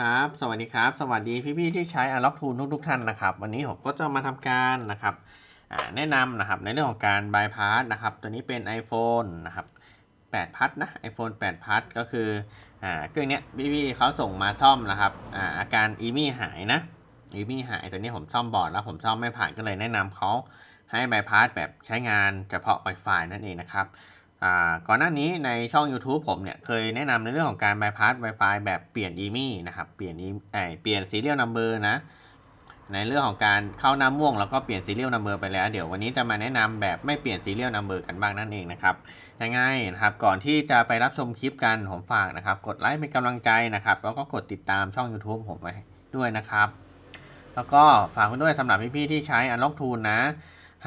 ครับ สวัสดีครับ สวัสดีพี่ๆที่ใช้ Unlock Tool ทุกๆท่านนะครับ วันนี้ผมก็จะมาทำการนะครับแนะนำนะครับในเรื่องของการ bypass นะครับ ตัวนี้เป็น iPhone นะครับ8พัทนะ iPhone 8พัทก็คืออ่าเครื่องเนี้ยพี่ๆเขาส่งมาซ่อมนะครับอ่าอาการ e m i หายนะ e m i หายตัวนี้ผมซ่อมบอร์ดแล้วผมซ่อมไม่ผ่านก็เลยแนะนำเขาให้ bypass แบบใช้งานเฉพาะ Wi-Fi นั่นเองนะครับ ก่อนหน้านี้ในช่อง YouTube ผมเนี่ยเคยแนะนำในเรื่องของการ bypass Wi-Fi แบบเปลี่ยน EMI นะครับ เปลี่ยน E- เอเปลี่ยน serial number นะ ในเรื่องของการเข้าน้าม่วงแล้วก็เปลี่ยน serial number ไปแล้ว เดี๋ยววันนี้จะมาแนะนำแบบไม่เปลี่ยน serial number กันบ้างนั่นเองนะครับยังไงนะครับ ก่อนที่จะไปรับชมคลิปกันผมฝากนะครับ กดไลค์เป็นกำลังใจนะครับ แล้วก็กดติดตามช่อง YouTube ผมไว้ด้วยนะครับ แล้วก็ฝากไว้ด้วยสำหรับพี่ๆที่ใช้ Unlock Tool นะ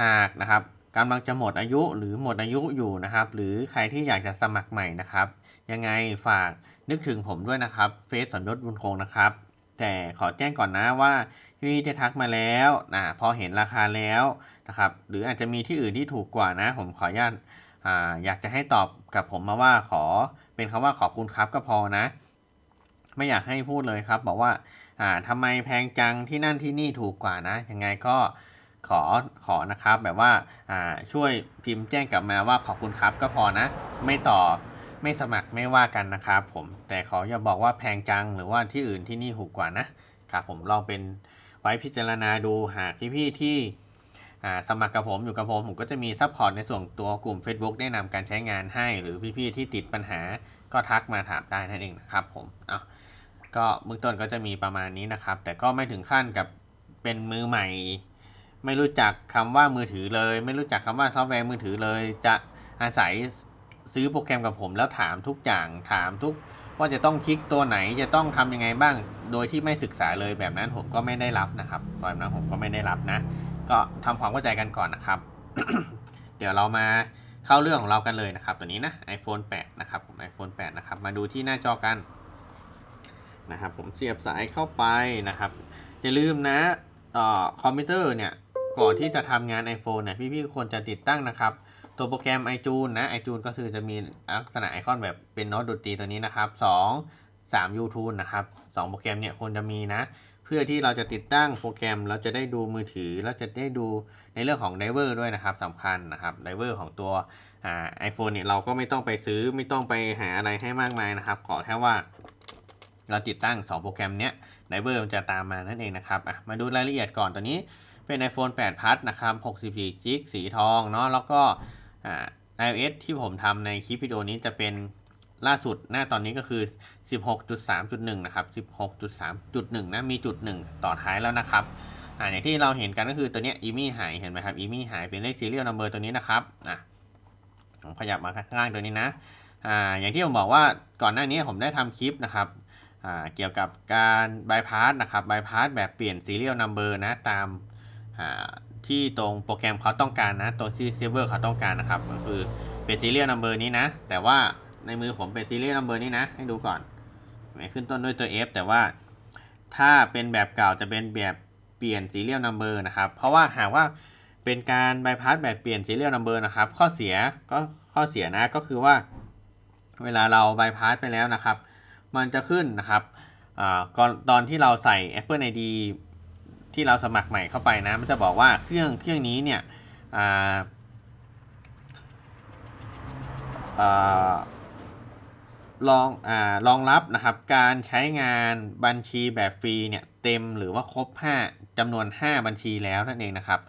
หากนะครับ กำลังจะหมดอายุหรือหมดอายุอยู่นะครับ หรือใครที่อยากจะสมัครใหม่นะครับ ยังไงฝากนึกถึงผมด้วยนะครับเฟซสนยศบุญคงนะครับ แต่ขอแจ้งก่อนนะว่าพี่ได้ทักมาแล้วนะพอเห็นราคาแล้วนะครับ หรืออาจจะมีที่อื่นที่ถูกกว่านะ ผมขออนุญาตอ่าอยากจะให้ตอบกับผมมาว่าขอเป็นคำว่าขอบคุณครับก็พอนะ ไม่อยากให้พูดเลยครับ บอกว่าอ่าทำไมแพงจังที่นั่นที่นี่ถูกกว่านะยังไงก็ ขอขอนะครับแบบว่าอ่าช่วยพิมพ์แจ้งกลับมาว่าขอบคุณครับก็พอนะ ไม่ต่อไม่สมัครไม่ว่ากันนะครับผมแต่ขออย่าบอกว่าแพงจังหรือว่าที่อื่นที่นี่ถูกกว่านะครับผมลองเป็นไว้พิจารณาดูหากพี่ๆที่อ่าสมัครกับผมอยู่กับผมผมก็จะมีซัพพอร์ตในส่วนตัวกลุ่ม Facebook แนะนำการใช้งานให้ หรือพี่ๆที่ติดปัญหาก็ทักมาถามได้นั่นเองนะครับผมเอาก็เบื้องต้นก็จะมีประมาณนี้นะครับ แต่ก็ไม่ถึงขั้นกับเป็นมือใหม่ ไม่รู้จักคำว่ามือถือเลย ไม่รู้จักคำว่าซอฟต์แวร์มือถือเลย จะอาศัยซื้อโปรแกรมกับผมแล้วถามทุกอย่างถามทุกว่าจะต้องคลิกตัวไหนจะต้องทำยังไงบ้าง โดยที่ไม่ศึกษาเลยแบบนั้นผมก็ไม่ได้รับนะครับตอนนั้นผมก็ไม่ได้รับนะ ก็ทำความเข้าใจกันก่อนนะครับ เดี๋ยวเรามาเข้าเรื่องของเรากันเลยนะครับ ตัวนี้นะ iPhone 8 นะครับผม iPhone 8 นะครับ มาดูที่หน้าจอกันนะครับผมเสียบสายเข้าไปนะครับอย่าลืมนะออคอมพิวเตอร์เนี่ย ก่อนที่จะทำงาน iPhone เนี่ยพี่ๆควรจะติดตั้งนะครับ ตัวโปรแกรม iTunes นะ iTunes ก็คือจะมีลักษณะไอคอนแบบเป็นโน้ตดนตรีตัวนี้นะครับ 2 3 YouTube นะครับ2โปรแกรมเนี่ยควรจะมีนะ เพื่อที่เราจะติดตั้งโปรแกรมเราจะได้ดูมือถือแล้วจะได้ดูในเรื่องของไดเวอร์ด้วยนะครับสำคัญนะครับไดเวอร์ของตัวไอโฟนเนี่ยเราก็ไม่ต้องไปซื้อไม่ต้องไปหาอะไรให้มากมายนะครับขอแค่ว่า เราติดตั้ง 2 โปรแกรมเนี้ยไดเวอร์มันจะตามมานั่นเองนะครับอะมาดูรายละเอียดก่อนตัวนี้ เป็น iPhone 8 Plus นะครับ64 g b สีทองเนาะแล้วก็ iOS ที่ผมทำในคลิปวิดีโอนี้จะเป็นล่าสุดหน้าตอนนี้ก็คือ 16.3.1 นะครับ 16.3.1 นะ มีจุด 1 ต่อท้ายแล้วนะครับอ่าอย่างที่เราเห็นกันก็คือตัวเนี้ยอีมี่หายเห็นไหมครับอีมี่หายเป็นเลข serial number ตัวนี้นะครับอะผมขยับมาข้างล่างตัวนี้นะอ่าอย่างที่ผมบอกว่าก่อนหน้านี้ผมได้ทำคลิปนะครับอ่าเกี่ยวกับการบายพาสนะครับบายพาสแบบเปลี่ยน serial number นะตาม ที่ตรงโปรแกรมเขาต้องการนะตัวที่เซิร์ฟเวอร์เขาต้องการนะครับ ก็คือเป็น serial number นี้นะ แต่ว่าในมือผมเป็น serial number นี้นะ ให้ดูก่อนไม่ขึ้นต้นด้วยตัว F แต่ว่าถ้าเป็นแบบเก่าจะเป็นแบบเปลี่ยน serial number นะครับ เพราะว่าหากว่าเป็นการบายพาสแบบเปลี่ยน serial number นะครับ ข้อเสียก็ข้อเสียนะก็คือว่า เวลาเราบายพาสไปแล้วนะครับ มันจะขึ้นนะครับอตอนที่เราใส่ Apple ID ที่เราสมัครใหม่เข้าไปนะ มันจะบอกว่าเครื่องเครื่องนี้เนี่ยอ่าอ่ารองอ่ารองรับนะครับการใช้งานบัญชีแบบฟรีเนี่ยเต็มหรือว่าครบ 5จำนวน 5 บัญชีแล้วนั่นเองนะครับ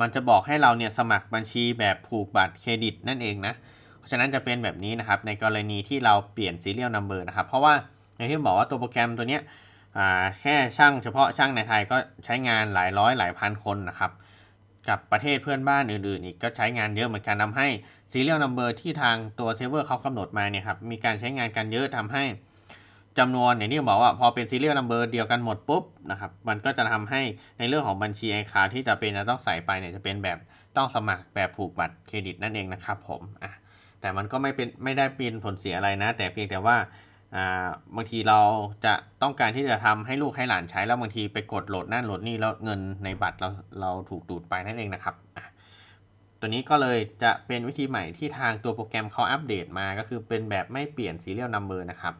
มันจะบอกให้เราเนี่ยสมัครบัญชีแบบผูกบัตรเครดิตนั่นเองนะ เพราะฉะนั้นจะเป็นแบบนี้นะครับในกรณีที่เราเปลี่ยน serial number นะครับ เพราะว่าอย่างที่บอกว่าตัวโปรแกรมตัวเนี้ย แค่ช่างเฉพาะช่างในไทยก็ใช้งานหลายร้อยหลายพันคนนะครับ กับประเทศเพื่อนบ้านอื่นๆ อีกก็ใช้งานเยอะเหมือนกันทำให้ serial number ที่ทางตัวเซิร์ฟเวอร์เขากำหนดมาเนี่ยครับมีการใช้งานกันเยอะทำให้จำนวนอย่างที่บอกว่าพอเป็น serial number เดียวกันหมดปุ๊บนะครับมันก็จะทำให้ในเรื่องของบัญชีไอคาที่จะเป็นจะต้องใส่ไปเนี่ยจะเป็นแบบต้องสมัครแบบผูกบัตรเครดิตนั่นเองนะครับผมอะแต่มันก็ไม่เป็นไม่ได้เป็นผลเสียอะไรนะ แต่เพียงแต่ว่า บางทีเราจะต้องการที่จะทำให้ลูกให้หลานใช้แล้วบางทีไปกดโหลดนั่นโหลดนี่แล้วเงินในบัตรเราเราถูกดูดไปนั่นเองนะครับ ตัวนี้ก็เลยจะเป็นวิธีใหม่ที่ทางตัวโปรแกรมเขาอัปเดตมาก็คือเป็นแบบไม่เปลี่ยน serial number นะครับ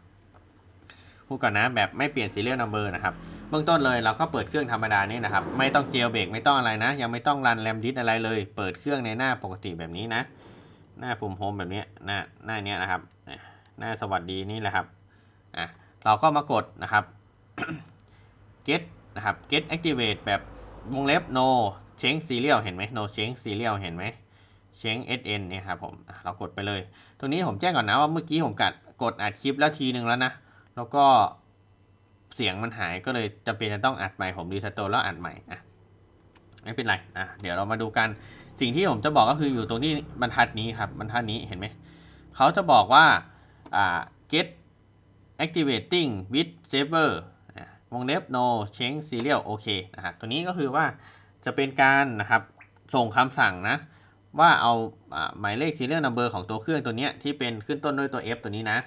พูดก่อนนะแบบไม่เปลี่ยน serial number นะครับเบื้องต้นเลยเราก็เปิดเครื่องธรรมดานี่นะครับ ไม่ต้องเจลเบรกไม่ต้องอะไรนะ ยังไม่ต้องรันแรมดิสอะไรเลย เปิดเครื่องในหน้าปกติแบบนี้นะ หน้าปุ่มโฮมแบบนี้หน้าหน้านี้นะครับ หน้าสวัสดีนี่แหละครับ อะเราก็มากดนะครับ get นะครับ get activate แบบวงเล็บ no change serial เห็นไหม no change serial เห็นไหม change sn เนี่ยครับผมเรากดไปเลย ตรงนี้ผมแจ้งก่อนนะว่าเมื่อกี้ผมกัดกดอัดคลิปแล้วทีนึงแล้วนะ แล้วก็เสียงมันหายก็เลยจำเป็นจะต้องอัดใหม่ผมรีสโตร์แล้วอัดใหม่อะไม่เป็นไรอะเดี๋ยวเรามาดูกันสิ่งที่ผมจะบอกก็คืออยู่ตรงที่บรรทัดนี้ครับบรรทัดนี้เห็นไหมเขาจะบอกว่าอ่า get activating with saver วงเล็บ no change serial โอเคนะครับตัวนี้ก็คือว่าจะเป็นการนะครับส่งคำสั่งนะว่าเอาหมายเลข serial number ของตัวเครื่องตัวนี้ที่เป็นขึ้นต้นด้วยตัว F ตัวนี้นะ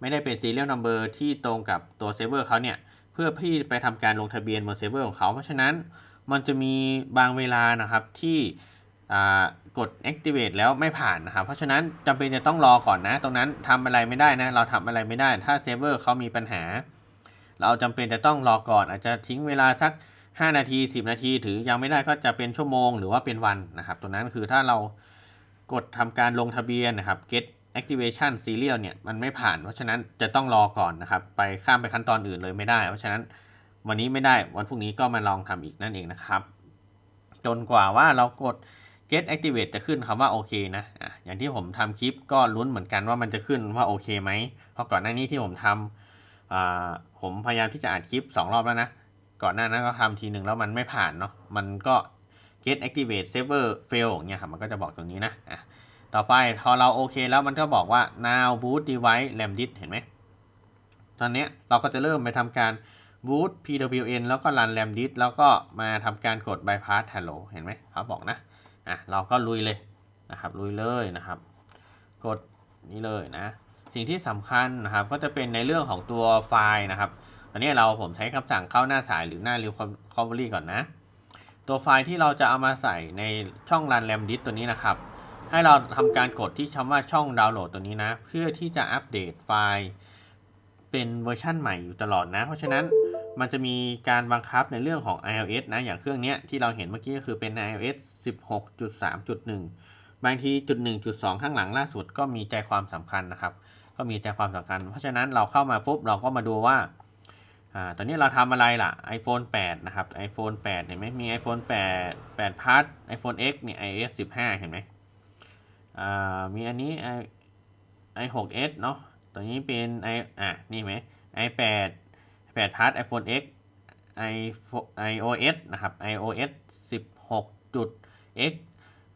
ไม่ได้เป็น serial number ที่ตรงกับตัวเซิร์ฟเวอร์เขาเนี่ย เพื่อพี่ไปทำการลงทะเบียนบนเซิร์ฟเวอร์ของเขา เพราะฉะนั้นมันจะมีบางเวลานะครับที่ กด activate แล้วไม่ผ่านนะครับ เพราะฉะนั้นจำเป็นจะต้องรอก่อนนะ ตรงนั้นทำอะไรไม่ได้นะ เราทำอะไรไม่ได้ ถ้าเซิร์ฟเวอร์เขามีปัญหา เราจำเป็นจะต้องรอก่อน อาจจะทิ้งเวลาสัก 5 นาที 10 นาที ถือยังไม่ได้ก็จะเป็นชั่วโมงหรือว่าเป็นวันนะครับ ตรงนั้นคือถ้าเรากดทำการลงทะเบียนนะครับ get activation serial เนี่ยมันไม่ผ่าน เพราะฉะนั้นจะต้องรอก่อนนะครับ ไปข้ามไปขั้นตอนอื่นเลยไม่ได้ เพราะฉะนั้นวันนี้ไม่ได้ วันพรุ่งนี้ก็มาลองทำอีกนั่นเองนะครับ จนกว่าว่าเรากด get activate จะขึ้นคำว่าโอเคนะอะอย่างที่ผมทำคลิปก็ลุ้นเหมือนกันว่ามันจะขึ้นว่าโอเคไหมเพราะก่อนหน้านี้ที่ผมทำอ่าผมพยายามที่จะอัดคลิป 2 รอบแล้วนะ ก่อนหน้านั้นก็ทำทีหนึ่งแล้วมันไม่ผ่านเนาะมันก็ get activate server fail อย่างเงี้ยครับมันก็จะบอกตรงนี้นะอะต่อไปพอเราโอเคแล้วมันก็บอกว่า now boot device ram disk เห็นไหมตอนนี้เราก็จะเริ่มไปทำการ boot pwn แล้วก็ run ram disk แล้วก็มาทำการกด bypass hello เห็นไหมเขาบอกนะ อะเราก็ลุยเลยนะครับลุยเลยนะครับ กดนี้เลยนะสิ่งที่สำคัญนะครับก็จะเป็นในเรื่องของตัวไฟล์นะครับตอนนี้เราผมใช้คำสั่งเข้าหน้าสายหรือหน้า recovery ก่อนนะ ตัวไฟล์ที่เราจะเอามาใส่ในช่อง run ram disk ตัวนี้นะครับ ให้เราทำการกดที่คำว่าช่องดาวน์โหลดตัวนี้นะ เพื่อที่จะอัปเดตไฟล์เป็นเวอร์ชั่นใหม่อยู่ตลอดนะ เพราะฉะนั้นมันจะมีการบังคับในเรื่องของ iOS นะอย่างเครื่องนี้ที่เราเห็นเมื่อกี้ก็คือเป็น iOS 16.3.1 บางทีจุด1จุด2ข้างหลังล่าสุดก็มีใจความสำคัญนะครับ ก็มีใจความสำคัญ เพราะฉะนั้นเราเข้ามาปุ๊บเราก็มาดูว่าอ่าตอนนี้เราทำอะไรล่ะ iPhone 8 นะครับ iPhone 8 เห็นไหมมี iPhone 8 8 Plus iPhone X เนี่ย iOS 15 เห็นไหมอ่ามีอันนี้ i i 6 s เนาะตัวนี้เป็น i อะนี่ไหม i 8 8 plus iPhone X i iOS นะครับ iOS 16จุด x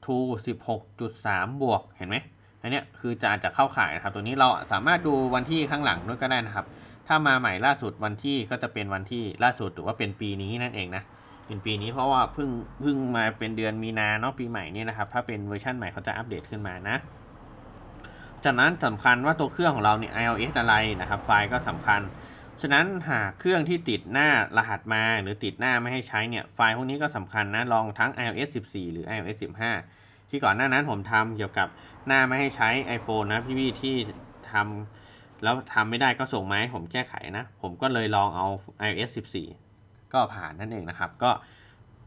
2 16.3 บวก เห็นไหมอันนี้คือจะอาจจะเข้าข่ายนะครับ ตัวนี้เราสามารถดูวันที่ข้างหลังด้วยก็ได้นะครับ ถ้ามาใหม่ล่าสุดวันที่ก็จะเป็นวันที่ล่าสุดหรือว่าเป็นปีนี้นั่นเองนะเป็นปีนี้เพราะว่าเพิ่งเพิ่งมาเป็นเดือนมีนาเนาะปีใหม่นี่นะครับ ถ้าเป็นเวอร์ชันใหม่เขาจะอัปเดตขึ้นมานะ จากนั้นสำคัญว่าตัวเครื่องของเราเนี่ย iOS อะไรนะครับ ไฟล์ก็สำคัญ ฉะนั้นหากเครื่องที่ติดหน้ารหัสมาหรือติดหน้าไม่ให้ใช้เนี่ยไฟล์พวกนี้ก็สำคัญนะลองทั้ง iOS 14 หรือ iOS 15 ที่ก่อนหน้านั้นผมทำเกี่ยวกับหน้าไม่ให้ใช้ iPhone นะพี่ๆที่ทำแล้วทำไม่ได้ก็ส่งมาให้ผมแก้ไขนะ ผมก็เลยลองเอา iOS 14 ก็ผ่านนั่นเองนะครับ ก็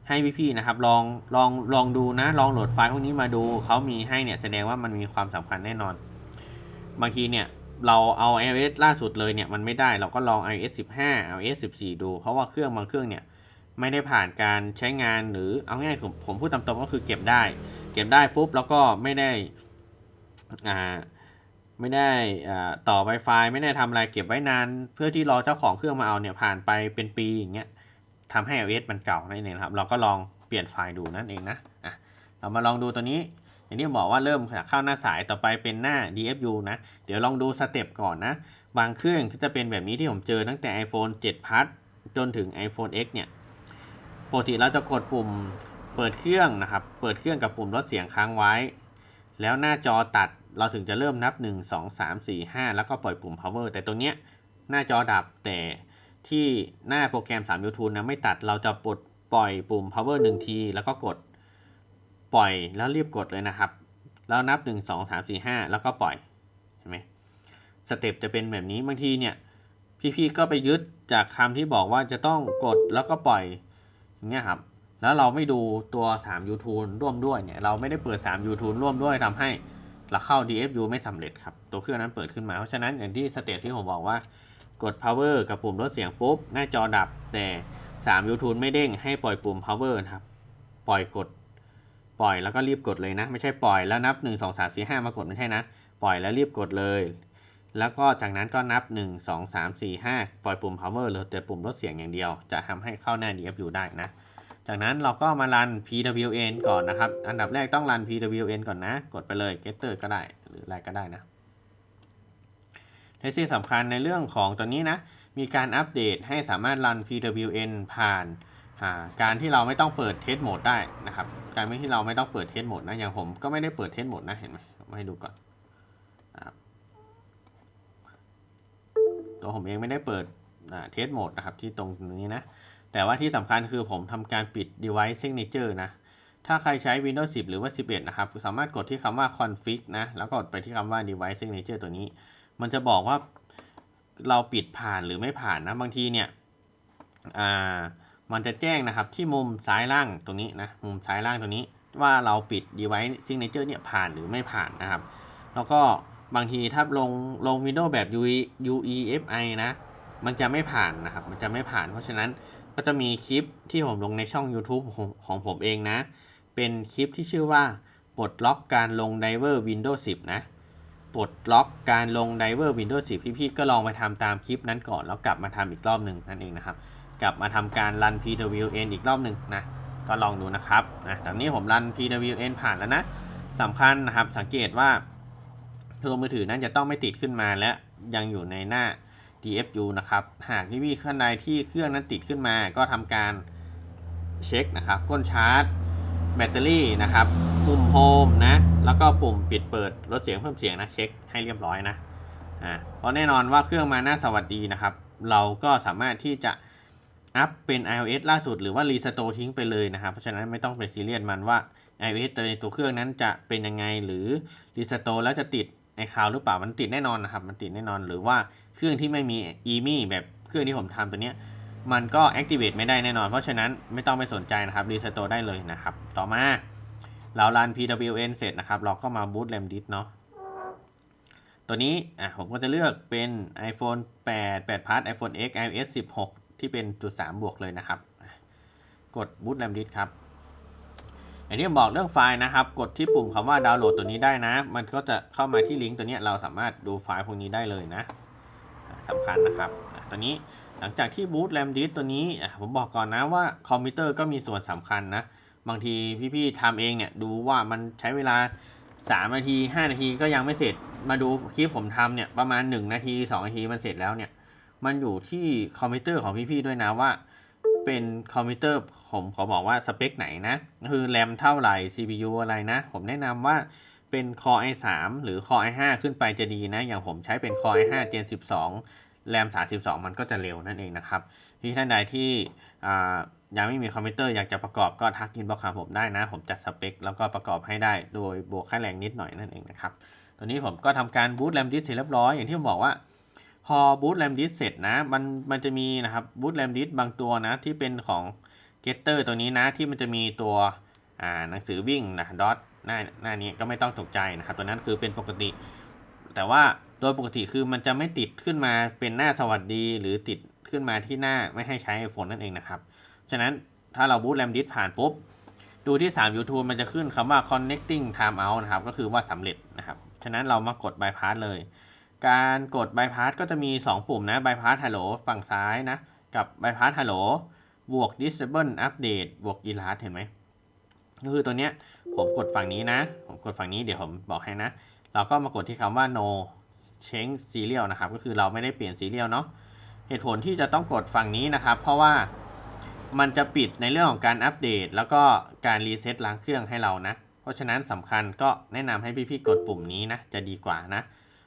ให้พี่ๆนะครับลองลองลองดูนะ ลองโหลดไฟล์พวกนี้มาดูเขามีให้เนี่ยแสดงว่ามันมีความสำคัญแน่นอน บางทีเนี่ย เราเอา iOS ล่าสุดเลยเนี่ยมันไม่ได้เราก็ลอง iOS 15 iOS 14 ดู เพราะว่าเครื่องบางเครื่องเนี่ยไม่ได้ผ่านการใช้งานหรือเอาง่ายๆผมผมพูดตามตรงก็คือเก็บได้ เก็บได้ปุ๊บแล้วก็ไม่ได้อ่าไม่ได้อ่าต่อ Wi-Fi ไม่ได้ทำอะไรเก็บไว้นาน เพื่อที่รอเจ้าของเครื่องมาเอาเนี่ยผ่านไปเป็นปีอย่างเงี้ยทำให้ iOS มันเก่านั่นเองครับ เราก็ลองเปลี่ยนไฟล์ดูนั่นเองนะอะเรามาลองดูตัวนี้ อย่างที่บอกว่าเริ่มจากเข้าหน้าสายต่อไปเป็นหน้า DFU นะ เดี๋ยวลองดูสเต็ปก่อนนะ บางเครื่องก็จะเป็นแบบนี้ที่ผมเจอตั้งแต่ iPhone 7 Plus จนถึง iPhone X เนี่ยปกติเราจะกดปุ่มเปิดเครื่องนะครับ เปิดเครื่องกับปุ่มลดเสียงค้างไว้ แล้วหน้าจอตัดเราถึงจะเริ่มนับ 1 2 3 4 5 แล้วก็ปล่อยปุ่ม power แต่ตรงเนี้ยหน้าจอดับแต่ที่หน้าโปรแกรม 3 YouTube นะไม่ตัดเราจะปลดปล่อยปุ่ม power 1 ที แล้วก็กด ปล่อยแล้วรีบกดเลยนะครับ แล้วนับ 1 2 3 4 5 แล้วก็ปล่อยเห็นไหมสเต็ปจะเป็นแบบนี้บางทีเนี่ยพี่ๆก็ไปยึดจากคำที่บอกว่าจะต้องกดแล้วก็ปล่อยอย่างเงี้ยครับแล้วเราไม่ดูตัว3 YouTube ร่วมด้วยเนี่ยเราไม่ได้เปิด 3 YouTube ร่วมด้วยทำให้เราเข้า DFU ไม่สำเร็จครับตัวเครื่องนั้นเปิดขึ้นมา เพราะฉะนั้นอย่างที่สเตจที่ผมบอกว่ากด power กับปุ่มลดเสียงปุ๊บหน้าจอดับแต่3 YouTube ไม่เด้งให้ปล่อยปุ่ม power นะครับปล่อยกด ปล่อยแล้วก็รีบกดเลยนะ ไม่ใช่ปล่อยแล้วนับ 1 2 3 4 5 มากดไม่ใช่นะ ปล่อยแล้วรีบกดเลย แล้วก็จากนั้นก็นับ 1 2 3 4 5 ปล่อยปุ่ม power เหลือแต่ปุ่มลดเสียงอย่างเดียว จะทำให้เข้าหน้า DFU ได้นะ จากนั้นเราก็มารัน PWN ก่อนนะครับ อันดับแรกต้องรัน PWN ก่อนนะ กดไปเลย getter ก็ได้หรืออะไรก็ได้นะในสิ่งสำคัญในเรื่องของตัวนี้นะ มีการอัปเดตให้สามารถรัน PWN ผ่าน การที่เราไม่ต้องเปิดเทสโหมดได้นะครับ การที่เราไม่ต้องเปิดเทสโหมดนะอย่างผมก็ไม่ได้เปิดเทสโหมดนะเห็นไหมมาให้ดูก่อนตัวผมเองไม่ได้เปิดเทสโหมดนะครับที่ตรงนี้นะ แต่ว่าที่สำคัญคือผมทำการปิด device signature นะ ถ้าใครใช้ Windows 10 หรือว่า 11 นะครับ สามารถกดที่คำว่า config นะ แล้วกดไปที่คำว่า device signature ตัวนี้ มันจะบอกว่าเราปิดผ่านหรือไม่ผ่านนะ บางทีเนี่ย อ่า มันจะแจ้งนะครับที่มุมซ้ายล่างตรงนี้นะมุมซ้ายล่างตรงนี้ว่าเราปิด device signature เนี่ยผ่านหรือไม่ผ่านนะครับ แล้วก็บางทีถ้าลงลง Windows แบบ UEFI นะ มันจะไม่ผ่านนะครับ มันจะไม่ผ่าน เพราะฉะนั้นก็จะมีคลิปที่ผมลงในช่อง YouTube ของของผมเองนะ เป็นคลิปที่ชื่อว่าปลดล็อกการลงไดเวอร์ Windows 10 นะ ปลดล็อกการลงไดเวอร์ Windows 10 พี่ๆ ก็ลองไปทำตามคลิปนั้นก่อน แล้วกลับมาทำอีกรอบหนึ่งนั่นเองนะครับ กลับมาทำการรัน PWN อีกรอบหนึ่งนะ ก็ลองดูนะครับนะตอนนี้ผมรัน PWN ผ่านแล้วนะสำคัญนะครับสังเกตว่าตัวมือถือนั้นจะต้องไม่ติดขึ้นมาและยังอยู่ในหน้า DFU นะครับ หากพี่ๆข้างในที่เครื่องนั้นติดขึ้นมา ก็ทำการเช็คนะครับ ก้นชาร์จ แบตเตอรี่นะครับ ปุ่มโฮมนะ แล้วก็ปุ่มปิดเปิดลดเสียงเพิ่มเสียงนะ เช็คให้เรียบร้อยนะ อ่า เพราะแน่นอนว่าเครื่องมาหน้าสวัสดีนะครับ เราก็สามารถที่จะ อัพเป็น iOS ล่าสุดหรือว่ารีสโตร์ทิ้งไปเลยนะครับ เพราะฉะนั้นไม่ต้องไปซีเรียสมันว่า iOS ในตัวเครื่องนั้นจะเป็นยังไงหรือรีสโตร์แล้วจะติดในคาวหรือเปล่ามันติดแน่นอนนะครับ มันติดแน่นอนหรือว่าเครื่องที่ไม่มี EMI แบบเครื่องที่ผมทำตัวเนี้ยมันก็ activate ไม่ได้แน่นอน เพราะฉะนั้นไม่ต้องไปสนใจนะครับรีสโตร์ได้เลยนะครับ ต่อมาเรารัน PWN เสร็จนะครับ เราก็มา boot RAM disk เนาะตัวนี้อะผมก็จะเลือกเป็น iPhone 8 8 Plus iPhone X iOS 16 ที่เป็นจุด 3 บวกเลยนะครับ กด boot RAM disk ครับอย่างที่ผมบอกเรื่องไฟล์นะครับ กดที่ปุ่มคำว่าดาวน์โหลดตัวนี้ได้นะ มันก็จะเข้ามาที่ลิงก์ตัวนี้เราสามารถดูไฟล์พวกนี้ได้เลยนะสำคัญนะครับตัวนี้หลังจากที่บูตแรมดิสตัวนี้ผมบอกก่อนนะว่าคอมพิวเตอร์ก็มีส่วนสำคัญนะ บางทีพี่ๆทำเองเนี่ยดูว่ามันใช้เวลา 3 นาที 5 นาทีก็ยังไม่เสร็จมาดูคลิปผมทำเนี่ยประมาณ 1 นาที 2 นาทีมันเสร็จแล้วเนี่ย มันอยู่ที่คอมพิวเตอร์ของพี่ๆด้วยนะว่า เป็นคอมพิวเตอร์ผมขอบอกว่าสเปคไหนนะ คือแรมเท่าไหร่ CPU อะไรนะ ผมแนะนำว่าเป็น Core i3 หรือ Core i5 ขึ้นไปจะดีนะ อย่างผมใช้เป็น Core i5 Gen 12แรม32 มันก็จะเร็วนั่นเองนะครับที่ท่านใดที่ยังไม่มีคอมพิวเตอร์อยากจะประกอบก็ทักอินบอกซ์หาผมได้นะ ผมจัดสเปคแล้วก็ประกอบให้ได้โดยบวกค่าแรงนิดหน่อยนั่นเองนะครับ ตอนนี้ผมก็ทำการบูตแรมดิสเสร็จเรียบร้อยอย่างที่ผมบอกว่า พอบูตแรมดิสเสร็จนะมันมันจะมีนะครับบูตแรมดิสบางตัวนะที่เป็นของ Getter ตัวนี้นะที่มันจะมีตัวหนังสือวิ่งนะดอทหน้าหน้านี้ก็ไม่ต้องตกใจนะครับตัวนั้นคือเป็นปกติ แต่ว่าโดยปกติคือมันจะไม่ติดขึ้นมาเป็นหน้าสวัสดี หรือติดขึ้นมาที่หน้าไม่ให้ใช้ iPhone นั่นเองนะครับ ฉะนั้นถ้าเราบูตแรมดิสผ่านปุ๊บ ดูที่ 3 YouTube มันจะขึ้นคำว่า connecting timeout นะครับ ก็คือว่าสำเร็จนะครับ ฉะนั้นเรามากด bypass เลย การกด bypass ก็จะมี 2 ปุ่มนะ bypass hello ฝั่งซ้ายนะ กับ bypass hello บวก disable update บวก erase เห็นไหมก็คือตัวเนี้ยผมกดฝั่งนี้นะ ผมกดฝั่งนี้เดี๋ยวผมบอกให้นะ เราก็มากดที่คำว่า no change serial นะครับ ก็คือเราไม่ได้เปลี่ยน serial เนาะเหตุผลที่จะต้องกดฝั่งนี้นะครับ เพราะว่ามันจะปิดในเรื่องของการอัปเดต แล้วก็การรีเซ็ตล้างเครื่องให้เรานะ เพราะฉะนั้นสำคัญก็แนะนำให้พี่ๆกดปุ่มนี้นะ จะดีกว่านะ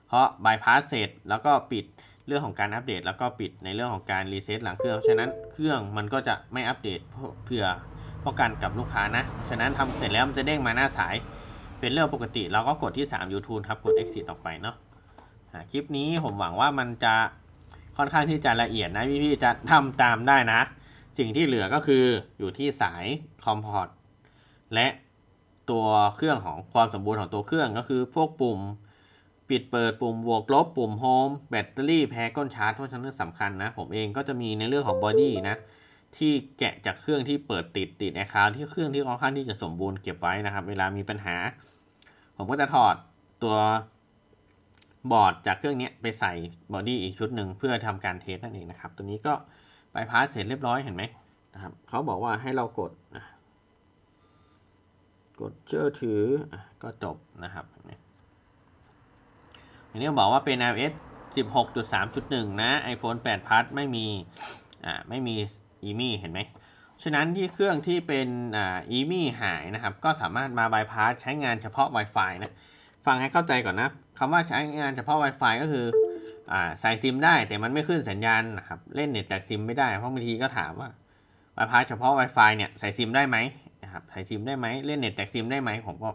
เพราะบายพาสเสร็จแล้วก็ปิดเรื่องของการอัปเดต แล้วก็ปิดในเรื่องของการรีเซ็ตหลังเครื่องฉะนั้นเครื่องมันก็จะไม่อัปเดตเพื่อป้องกันกับลูกค้านะ ฉะนั้นทำเสร็จแล้วมันจะเด้งมาหน้าสาย เป็นเรื่องปกติเราก็กดที่ 3 YouTube ครับกด exit ออกไปเนาะคลิปนี้ผมหวังว่ามันจะค่อนข้างที่จะละเอียดนะพี่ๆจะทำตามได้นะ สิ่งที่เหลือก็คืออยู่ที่สายคอมพอร์ตและตัวเครื่องของความสมบูรณ์ของตัวเครื่องก็คือพวกปุ่ม ปิดเปิดปุ่มบวกลบปุ่มโฮมแบตเตอรี่แพ้ก้นชาร์จเพราะฉะนั้นสำคัญนะ ผมเองก็จะมีในเรื่องของบอดี้นะที่แกะจากเครื่องที่เปิดติดติดแอคคาวที่เครื่องที่ค่อนข้างที่จะสมบูรณ์เก็บไว้นะครับ เวลามีปัญหา ผมก็จะถอดตัวบอร์ดจากเครื่องนี้ไปใส่บอดี้อีกชุดหนึ่งเพื่อทำการเทสนั่นเองนะครับ ตัวนี้ก็ไปพาสเสร็จเรียบร้อยเห็นไหมนะครับเขาบอกว่าให้เรากด กดเชื่อถือก็จบนะครับเห็นไหม อันนี้บอกว่าเป็น iOS 16.3.1 นะ iPhone 8 Plus ไม่มี อ่า ไม่มี EMI เห็นไหม ฉะนั้นที่เครื่องที่เป็นอ่า EMI หายนะครับ ก็สามารถมาบายพาสใช้งานเฉพาะ Wi-Fi นะ ฟังให้เข้าใจก่อนนะคำว่าใช้งานเฉพาะ Wi-Fi ก็คือ อ่า ใส่ซิมได้แต่มันไม่ขึ้นสัญญาณนะครับ เล่นเน็ตจากซิมไม่ได้ เพราะบางทีก็ถามว่า Wi-Fi เฉพาะ Wi-Fi เนี่ยใส่ซิมได้ไหมนะครับ ใส่ซิมได้ไหม เล่นเน็ตจากซิมได้ไหม ผมก็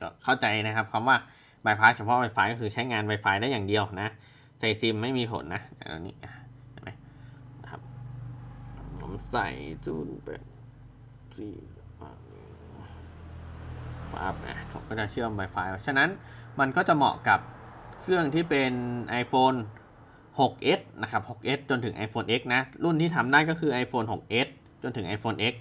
ก็เข้าใจนะครับคำว่า bypass เฉพาะ Wi-Fi ก็คือใช้งาน Wi-Fi ได้อย่างเดียวนะใส่ซิมไม่มีผลนะอันนี้อ่เห็นไหมครับ ผมใส่จูนแปดสี่ปั๊บนะผมก็จะเชื่อม Wi-Fi ฉะนั้นมันก็จะเหมาะกับเครื่องที่เป็น iPhone 6s นะครับ 6s จนถึง iPhone X นะ รุ่นที่ทำได้ก็คือ iPhone 6s จนถึง iPhone X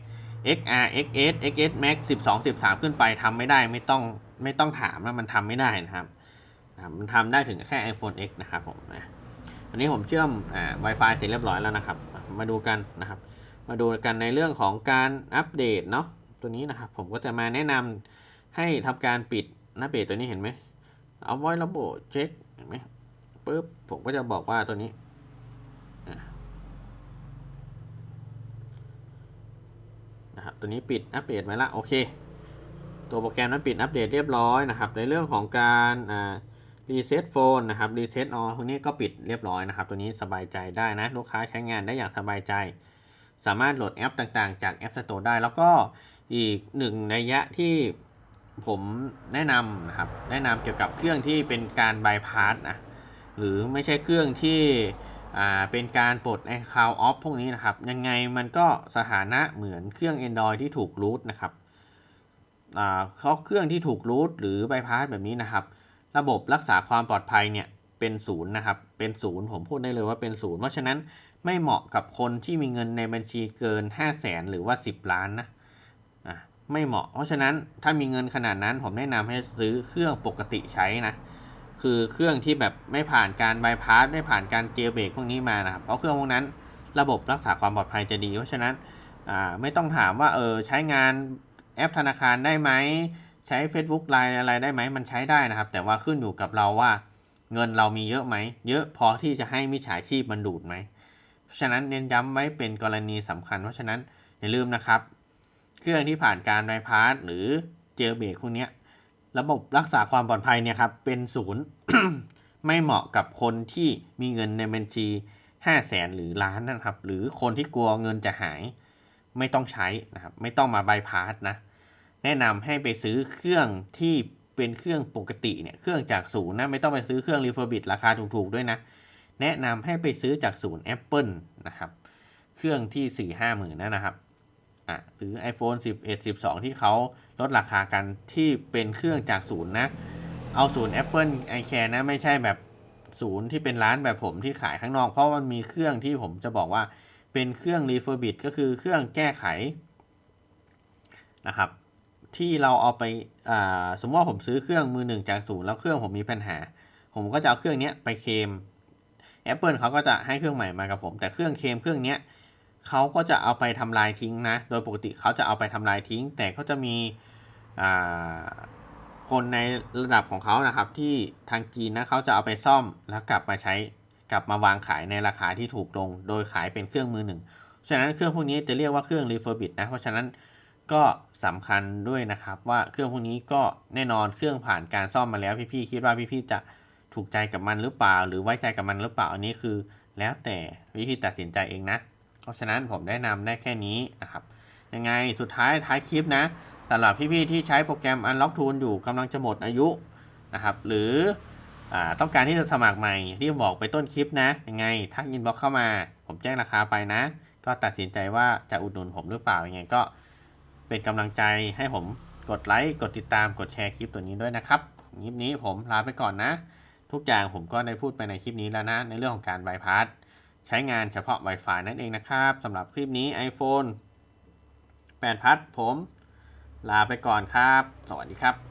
XR XS XS Max 12 13 ขึ้นไปทำไม่ได้ไม่ต้อง ไม่ต้องถามว่ามันทำไม่ได้นะครับมันทำได้ถึงแค่ iPhone X นะครับผมนะวันนี้ผมเชื่อมอ่า Wi-Fi เสร็จเรียบร้อยแล้วนะครับ มาดูกันนะครับ มาดูกันในเรื่องของการอัปเดตเนาะตัวนี้นะครับ ผมก็จะมาแนะนำให้ทำการปิดหน้าเพจตัวนี้เห็นไหมเอาไว้ระบบเช็คเห็นไหมปุ๊บผมก็จะบอกว่าตัวนี้นะครับตัวนี้ปิดอัปเดตไว้ละโอเค ตัวโปรแกรมนั้นปิดอัปเดตเรียบร้อยนะครับ ในเรื่องของการอ่ารีเซ็ตโฟนนะครับรีเซ็ตออพวกนี้ก็ปิดเรียบร้อยนะครับ ตัวนี้สบายใจได้นะ ลูกค้าใช้งานได้อย่างสบายใจ สามารถโหลดแอปต่างๆ จาก App Store ได้ แล้วก็อีกหนึ่งนัยยะที่ผมแนะนำนะครับ แนะนำเกี่ยวกับเครื่องที่เป็นการบายพาสนะหรือไม่ใช่เครื่องที่เป็นการปลด Account Off พวกนี้นะครับ ยังไงมันก็สถานะเหมือนเครื่อง Android ที่ถูกรูทนะครับ เขาเครื่องที่ถูกรูทหรือ bypass แบบนี้นะครับ ระบบรักษาความปลอดภัยเนี่ยเป็นศูนย์นะครับ เป็นศูนย์ผมพูดได้เลยว่าเป็นศูนย์เพราะฉะนั้นไม่เหมาะกับคนที่มีเงินในบัญชีเกิน 5 0 0แสนหรือว่า 10 ล้านนะไม่เหมาะ เพราะฉะนั้นถ้ามีเงินขนาดนั้นผมแนะนำให้ซื้อเครื่องปกติใช้นะ คือเครื่องที่แบบไม่ผ่านการบายพาสไม่ผ่านการเจลเบรกพวกนี้มานะครับเพราะเครื่องพวกนั้น ระบบรักษาความปลอดภัยจะดี เพราะฉะนั้นไม่ต้องถามว่าเออใช้งาน อปธนาคารได้ไหม ใช้ Facebook ไลน์อะไรได้ไหม มันใช้ได้นะครับ แต่ว่าขึ้นอยู่กับเราว่าเงินเรามีเยอะไหม เยอะพอที่จะให้มิจฉาชีพมันดูดไหม เพราะฉะนั้นเน้นย้ำไว้เป็นกรณีสำคัญ เพราะฉะนั้นอย่าลืมนะครับ เครื่องที่ผ่านการบายพาสหรือเจลเบรกพวกนี้ระบบรักษาความปลอดภัยเนี่ยครับเป็นศูนย์ไม่เหมาะกับคนที่มีเงินในบัญชีห้าแสนหรือล้านนะครับ หรือคนที่กลัวเงินจะหาย ไม่ต้องใช้นะครับ ไม่ต้องมาบายพาสนะ แนะนำให้ไปซื้อเครื่องที่เป็นเครื่องปกติเนี่ยเครื่องจากศูนย์นะไม่ต้องไปซื้อเครื่องรีเฟอร์บิดราคาถูกๆด้วยนะ แนะนำให้ไปซื้อจากศูนย์ Apple นะครับ เครื่องที่4ี่ห้าหมื่นนั่นนะครับอะหรือ iPhone 11 12 ที่เขาลดราคากันที่เป็นเครื่องจากศูนย์นะ เอาศูนย์ Apple iCare นะไม่ใช่แบบศูนย์ที่เป็นร้านแบบผมที่ขายข้างนอก เพราะมันมีเครื่องที่ผมจะบอกว่าเป็นเครื่อง refurbish ก็คือเครื่องแก้ไขนะครับ ที่เราเอาไปาสมมติว่าผมซื้อเครื่องมือหนึ่งจากศูนย์แล้วเครื่องผมมีปัญหา ผมก็จะเอาเครื่องนี้ไปเคม Apple เขาก็จะให้เครื่องใหม่มากับผม แต่เครื่องเคมเครื่องนี้เขาก็จะเอาไปทำลายทิ้งนะ โดยปกติเขาจะเอาไปทำลายทิ้ง แต่ก็จะมีคนในระดับของเขานะครับ ที่ทางจีนนะเขาจะเอาไปซ่อมแล้วกลับมาใช้กลับมาวางขายในราคาที่ถูกลง โดยขายเป็นเครื่องมือหนึ่งฉะนั้นเครื่องพวกนี้จะเรียกว่าเครื่อง refurbish นะเพราะฉะนั้นก็ สำคัญด้วยนะครับ ว่าเครื่องพวกนี้ก็แน่นอนเครื่องผ่านการซ่อมมาแล้วพี่ๆคิดว่าพี่ๆจะถูกใจกับมันหรือเปล่า หรือไว้ใจกับมันหรือเปล่าอันนี้คือ แล้วแต่พี่ๆตัดสินใจเองนะ เพราะฉะนั้นผมแนะนำได้แค่นี้นะครับยังไงสุดท้ายท้ายคลิปนะสำหรับพี่ๆที่ใช้โปรแกรม Unlock Tool อยู่กำลังจะหมดอายุนะครับ หรืออต้องการที่จะสมัครใหม่ที่ผมบอกไปต้นคลิปนะ ยังไงทักอินบ็อกเข้ามา ผมแจ้งราคาไปนะ ก็ตัดสินใจว่าจะอุดหนุนผมหรือเปล่ายังไงก็ เป็นกำลังใจให้ผมกดไลค์กดติดตามกดแชร์คลิปตัวนี้ด้วยนะครับคลิปนี้ผมลาไปก่อนนะ ทุกอย่างผมก็ได้พูดไปในคลิปนี้แล้วนะ ในเรื่องของการบายพาสใช้งานเฉพาะ Wi-Fi นั่นเองนะครับสำหรับคลิปนี้ iPhone 8พัดผม ลาไปก่อนครับ สวัสดีครับ